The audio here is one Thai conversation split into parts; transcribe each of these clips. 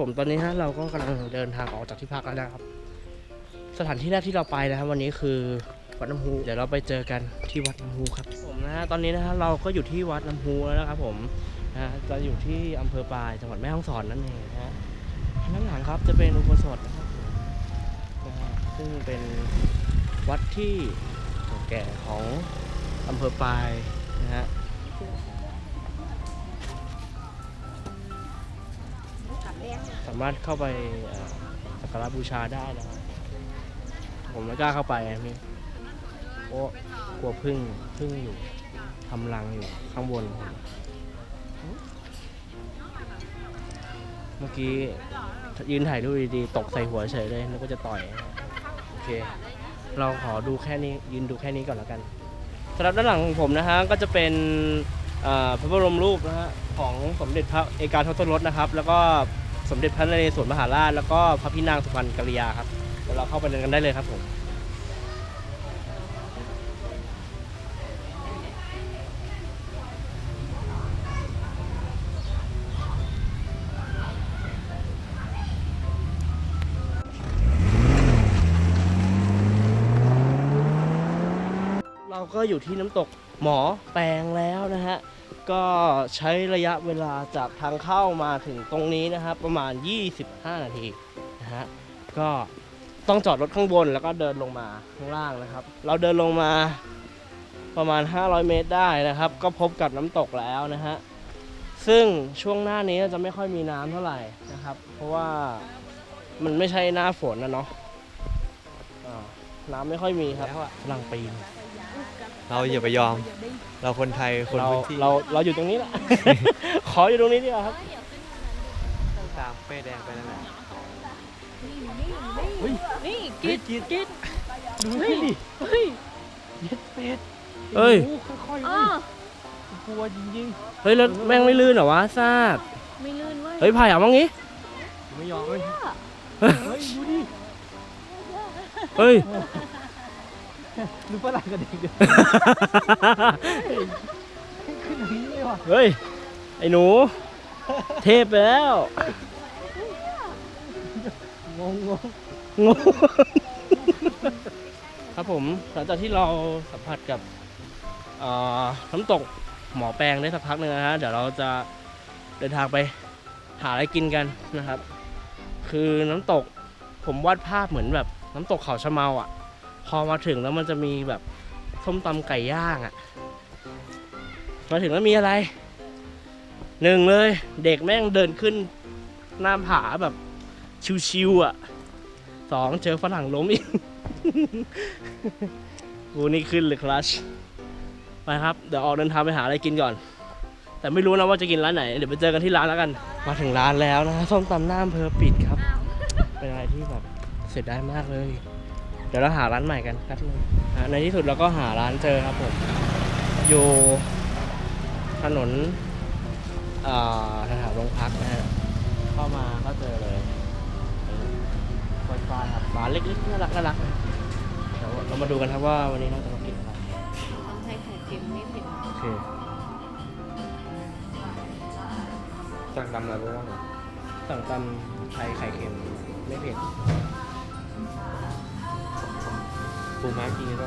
ผมตอนนี้ฮะเราก็กำลังเดินทางออกจากที่พักแล้วนะครับ สถานที่แรกที่เราไปนะครับวันนี้คือวัดน้ำฮูเดี๋ยวเราไปเจอกันที่วัดน้ำฮูครับผมนะฮะตอนนี้นะฮะเราก็อยู่ที่วัดน้ำฮูแล้วนะครับ ผมนะฮะจะอยู่ที่อำเภอปลายจังหวัดแม่ฮ่องสอนนั่นเองนะฮะด้านหลังครับจะเป็นอุโบสถนะครับผมนะฮะซึ่งเป็นวัดที่เก่าแก่ของอำเภอปลายนะฮะามารถเข้าไปสักการะบูชาได้นะครับผมไม่กล้าเข้าไปอะพี่เพราะกลัวพึ่งพึ่งอยู่ทำรังอยู่ข้างบน เมื่อกี้ยืนถ่ายรูปดีๆตกใส่หัวเฉยเลยนึกว่าจะต่อยโอเค เราขอดูแค่นี้ยืนดูแค่นี้ก่อนแล้วกันสำหรับด้านหลังของผมนะฮะก็จะเป็นพระบรมรูปนะฮะของสมเด็จพระเอกาทศรถนะครับ แล้วก็ สมเด็จพระนเรศวรมหาราช แล้วก็พระพี่นางสุพรรณกัลยาครับเดี๋ยวเราเข้าไปเดินกันได้เลยครับผมเราก็อยู่ที่น้ำตกหมอแปลงแล้วนะฮะ ก็ใช้ระยะเวลาจากทางเข้ามาถึงตรงนี้นะครับ ประมาณ 25 นาทีนะฮะก็ต้องจอดรถข้างบนแล้วก็เดินลงมาข้างล่างนะครับ เราเดินลงมาประมาณ 500 เมตรได้นะครับ ก็พบกับน้ำตกแล้วนะฮะซึ่งช่วงหน้านี้จะไม่ค่อยมีน้ำเท่าไหร่นะครับ เพราะว่ามันไม่ใช่หน้าฝนนะเนาะอ่าน้ำไม่ค่อยมีครับกำลังปีน เราอย่าไปยอม เราคนไทยคนเราพื้นที่เราเราอยู่ตรงนี้แหละ ขออยู่ตรงนี้ดีกว่าครับตามเป้แดงไปนั่นแหละนี่กิดกิดกิดดูสิเฮ้ยเย็ดเป็ดเอ้ยค่อยอ๋อๆกลัวจริงเฮ้ยแล้วแม่งไม่ลื่นเหรอวะซากไม่ลื่นเว้ยเฮ้ยพายเอามั้งงี้ ๆไม่ยอมเลยเฮ้ยดูดิ เฮ้ย ดูฝรั่งกับเด็กเด็กขึ้นอย่างนี้เลยว่ะเฮ้ย ไอ้หนู เทพไปแล้ว งงงงงงครับผมหลังจากที่เราสัมผัสกับเอ่อน้ำตกหมอแปลงได้สักพักหนึ่งนะฮะ เดี๋ยวเราจะเดินทางไปหาอะไรกินกันนะครับ คือน้ำตกผมวาดภาพเหมือนแบบน้ำตกเขาชะเมาอะ พอมาถึงแล้วมันจะมีแบบส้มตำไก่ย่างอะ มาถึงแล้วมีอะไร หนึ่งเลย เด็กแม่งเดินขึ้นหน้าผาแบบชิวๆอะสองเจอฝรั่งล้มอีก กูนี่ขึ้นเลยคลัชไปครับ เดี๋ยวออกเดินทางไปหาอะไรกินก่อน แต่ไม่รู้นะว่าจะกินร้านไหน เดี๋ยวไปเจอกันที่ร้านแล้วกัน มาถึงร้านแล้วนะส้มตำหน้าอำเภอปิดครับ เป็นอะไรที่แบบเสียดายมากเลยเดี๋ยวเราหาร้านใหม่กันครับนึงอะในที่สุดเราก็หาร้านเจอครับผม อยู่ถนนอ่าแถวๆโรงพักนะฮะเข้ามาก็เจอเลยไฟฟ้าครับร้านเล็กๆน่ารักน่ารักนะเดี๋ยวเรามาดูกันครับว่าวันนี้เราจะมากินอะไรทำไทยไข่เค็มไม่เผ็ดโอเคสั่งดำอะไรบ้างสั่งตำไทยไข่เค็มไม่เผ็ด ปูม้ากินก็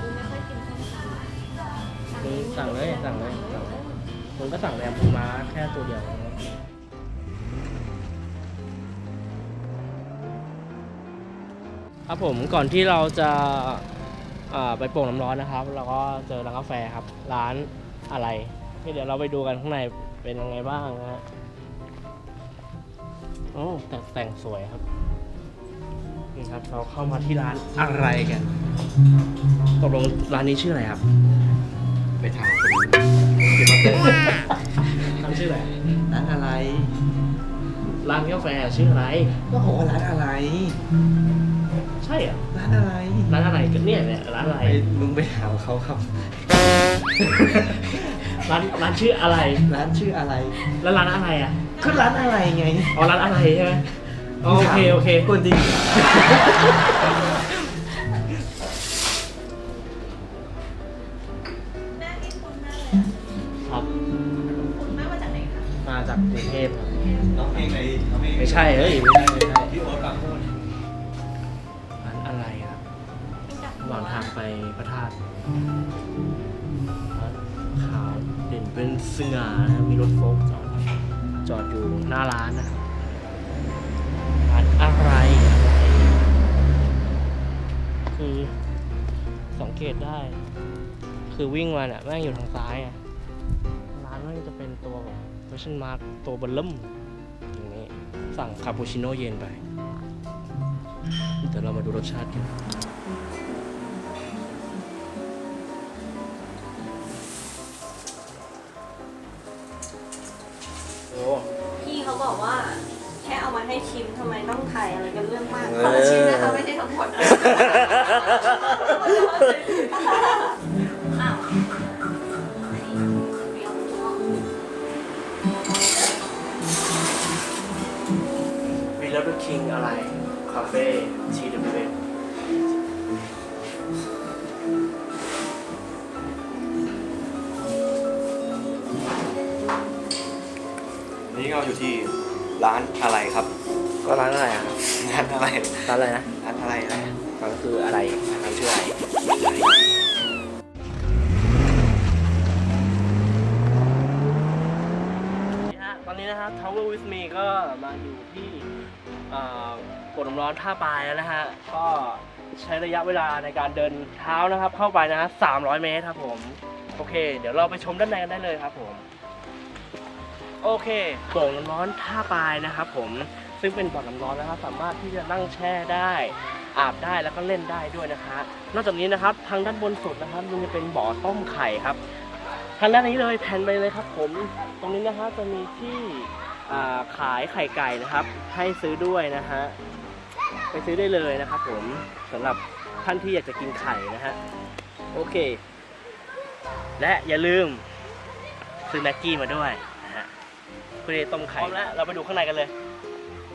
กูไม่ค่อยกินส้มตำมึงสั่งเลยสั่งเลยสั่งเลยมึงก็สั่งแรมปูม้าแค่ตัวเดียวครับผมก่อนที่เราจะาไปโป่งน้ำร้อนนะครับ เราก็เจอร้านกาแฟครับ ร้านอะไรเดี๋ยวเราไปดูกันข้างในเป็นยังไงบ้างนะฮะ อ้แต่แต่งสวยครับ นี่ครับ เราเข้ามาที่ร้านอะไรกันตกลงร้านนี้ชื่ออะไรครับ ไปถามคนที่มาเต้นร้านชื่ออะไรร้านอะไร ร้านกาแฟชื่ออะไร ก็บอกว่าร้านอะไร ใช่เหรอร้านอะไร ร้านอะไรกันเนี่ยเนี่ยร้านอะไร ไปมึงไปถามเขาครับ ร้านร้านชื่ออะไร ร้านชื่ออะไร แล้วร้านอะไรอะ ก็ร้านอะไรไงอ๋อร้านอะไรใช่ไหมอ๋อโอเคโอเคคนจริงครับจากกรุงเทพน้องเพลงไหนน้องเพลงไม่ใช่เฮ้ยไม่ใช่ไม่ใช่ที่โอ๊ตปากพูดร้านอะไรครับระหว่างทางไปพระธาตุร้านขาวเด่นเป็นสง่านะมีรถโฟล์กจอด จอดอยู่หน้าร้านนะร้านอะไร คือสังเกตได้ คือวิ่งมาเนี่ยแม่งอยู่ทางซ้ายอะร้านแม่งจะเป็นตัวแบบ question mark ตัวเบลล่มอย่างนี้ สั่งคาปูชิโน่เย็นไป เดี๋ยวเรามาดูรสชาติกัน ถ่ายอะไรกันเรื่องมากคนละชิ้นนะคะไม่ใช่ทั้งหมดนะอ้าววีลับคิงอะไร คาเฟ่ ก็ร้านอะไรอะร้านอะไรร้านอะไรนะร้านอะไรอะไรร้านคืออะไรร้านชื่ออะไรนี่ฮะตอนนี้นะครับ Tower with me ก็มาอยู่ที่เอ่อโป่งน้ำร้อนท่าปลายแล้วนะฮะ ก็ใช้ระยะเวลาในการเดินเท้านะครับ เข้าไปนะฮะ300 เมตรครับผม โอเค เดี๋ยวเราไปชมด้านในกันได้เลยครับผม โอเคโป่งน้ำร้อนท่าปลายนะครับผม ซึ่งเป็นบ่อน้ำร้อนนะครับสามารถที่จะนั่งแช่ได้อาบได้แล้วก็เล่นได้ด้วยนะคะ นอกจากนี้นะครับทางด้านบนสุดนะครับมันจะเป็นบ่อต้มไข่ครับ ทางด้านนี้เลยแผ่นไปเลยครับ ผมตรงนี้นะครับจะมีที่ขายไข่ไก่นะครับ ให้ซื้อด้วยนะฮะไปซื้อได้เลยนะครับ ผมสำหรับท่านที่อยากจะกินไข่นะฮะโอเค และอย่าลืมซื้อแม็กกี้มาด้วยนะฮะเพื่อต้มไข่พร้อมแล้วเราไปดูข้างในกันเลย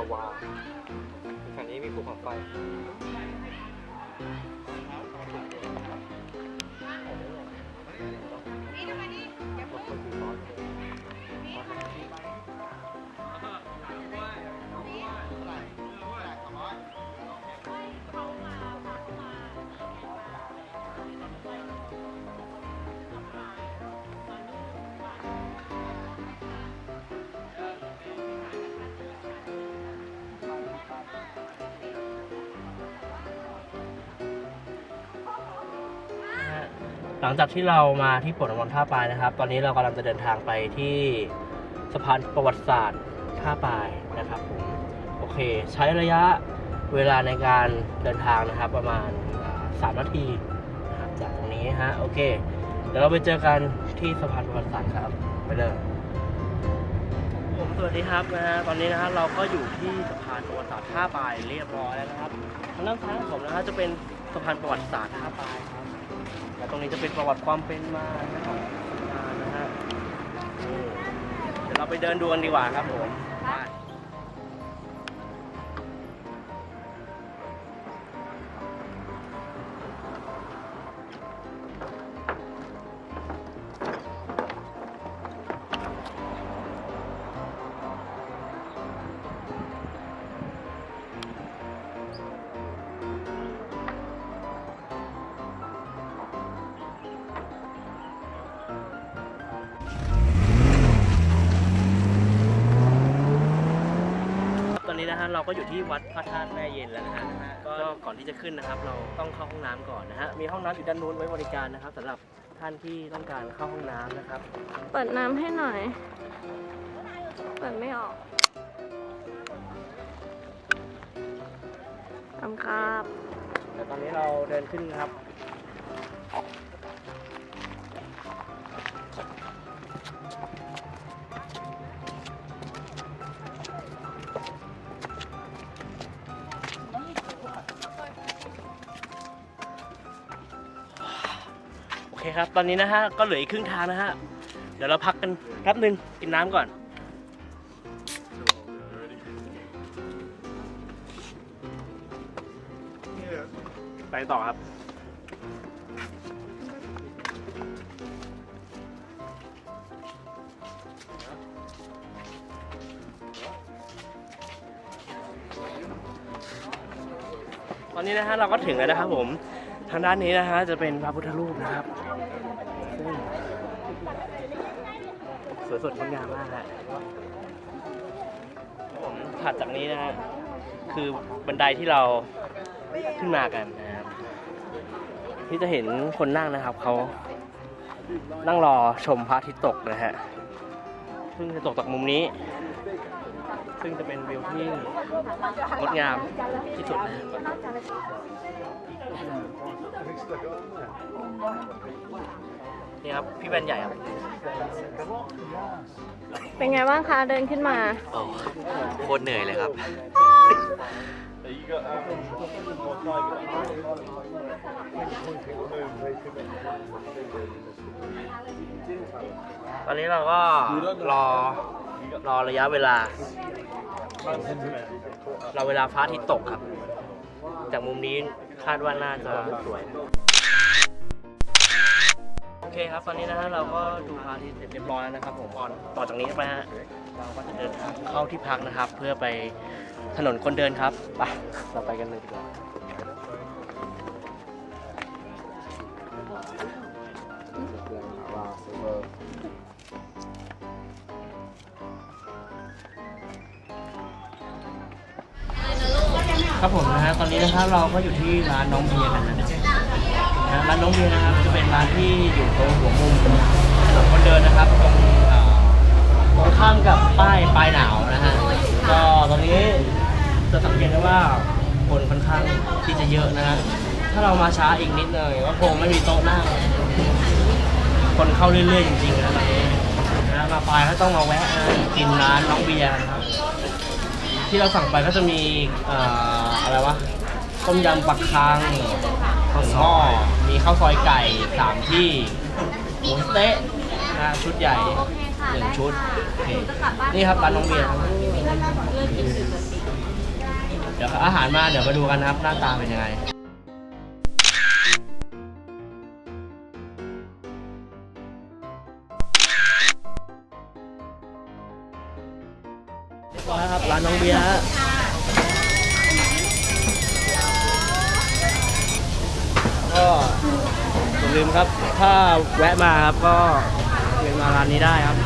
าวาฝั่งนี้มีภูเขาไฟ หลังจากที่เรามาที่ปวดมนท่าปลายนะครับ ตอนนี้เรากำลังจะเดินทางไปที่สะพานประวัติศาสตร์ท่าปลายนะครับผมโอเค ใช้ระยะเวลาในการเดินทางนะครับ ประมาณอ่าสามนาทีนะครับจากตรงนี้ฮะโอเค เดี๋ยวเราไปเจอกันที่สะพานประวัติศาสตร์ครับไปเลยผมสวัสดีครับนะฮะตอนนี้นะฮะเราก็อยู่ที่สะพานประวัติศาสตร์ท่าปลายเรียบร้อยแล้วนะครับทางด้านซ้ายของผมนะฮะจะเป็นสะพานประวัติศาสตร์ท่าปลายครับ และตรงนี้จะเป็นประวัติความเป็นมาของสะพานนะฮะนี่เดี๋ยวเราไปเดินดูกันดีกว่าครับผม ฮะเราก็อยู่ที่วัดพระธาตุแม่เย็นแล้วนะฮะนะฮะก็ก่อนที่จะขึ้นนะครับ เราต้องเข้าห้องน้ำก่อนนะฮะมีห้องน้ำอยู่ด้านนู้นไว้บริการนะครับสำหรับท่านที่ต้องการเข้าห้องน้ำนะครับ เปิดน้ำให้หน่อย เปิดไม่ออกทำครับ แต่ตอนนี้เราเดินขึ้นครับ เคครับ ตอนนี้นะฮะ ก็เหลืออีกครึ่งทางนะฮะ เดี๋ยวเราพักกันแป๊บหนึ่งกินน้ำก่อน ไปต่อครับ ตอนนี้นะฮะเราก็ถึงแล้วนะครับผม ทางด้านนี้นะฮะจะเป็นพระพุทธรูปนะครับซึ่ง สวยสดงดงามมากฮะผมถัดจากนี้นะฮะคือบันไดที่เราขึ้นมากันนะครับที่จะเห็นคนนั่งนะครับเขานั่งรอชมพระอาทิตย์ตกนะฮะซึ่งจะตกจากมุมนี้ ซึ่งจะเป็นวิวที่งดงามที่สุดนะฮะ นี่ครับพี่แบนใหญ่ครับเป็นไงบ้างคะเดินขึ้นมาโอ้โคตรเหนื่อยเลยครับตอนนี้เราก็รอรอระยะเวลา เราเวลาฟ้าอาที่ตกครับ จากมุมนี้คาดว่าน่าจะสวยโอ เคครับตอนนี้นะฮะเราก็ดูพระอาทิตย์เสร็จเรียบร้อยแล้วนะครับผมก่อนต่อจากนี้ไปฮะเราก็จะเดินทางเข้าที่พักนะครับ เพื่อไปถนนคนเดินครับไปเราไปกันเลยดีกว่าครับผมนะฮะตอนนี้นะครับเราก็อยู่ที่ร้านน้องเบียร์นะฮะ นะร้านน้องเบียร์นะครับจะเป็นร้านที่อยู่ตรงหัวมุมถนนคนเดินนะครับตรงเอ่อตรงข้ามกับป้ายปลายหนาวนะฮะก็ตอนนี้จะสังเกตได้ว่าคนค่อนข้างที่จะเยอะนะฮะถ้าเรามาช้าอีกนิดหน่อยก็คงไม่มีโต๊ะนั่งคนเข้าเรื่อยๆจริงๆนะตอนนี้นะมาปลายก็ต้องมาแวะกินร้านน้องเบียร์นะครับที่เราสั่งไปก็จะมีเอ่ออะไรวะต้มยำปักคัง ข้าวหม้อมีข้าวซอยไก่สามที่หมูสะเต๊ะนะชุดใหญ่หนึ่งชุดโอเคนี่ครับร้านน้องเบียร์ครับเดี๋ยวอาหารมาเดี๋ยวมาดูกันนะครับ หน้าตาเป็นยังไงเรียบร้อยครับร้านน้องเบียร์ ลืมครับ ถ้าแวะมาครับก็เวียนมาร้านนี้ได้ครับ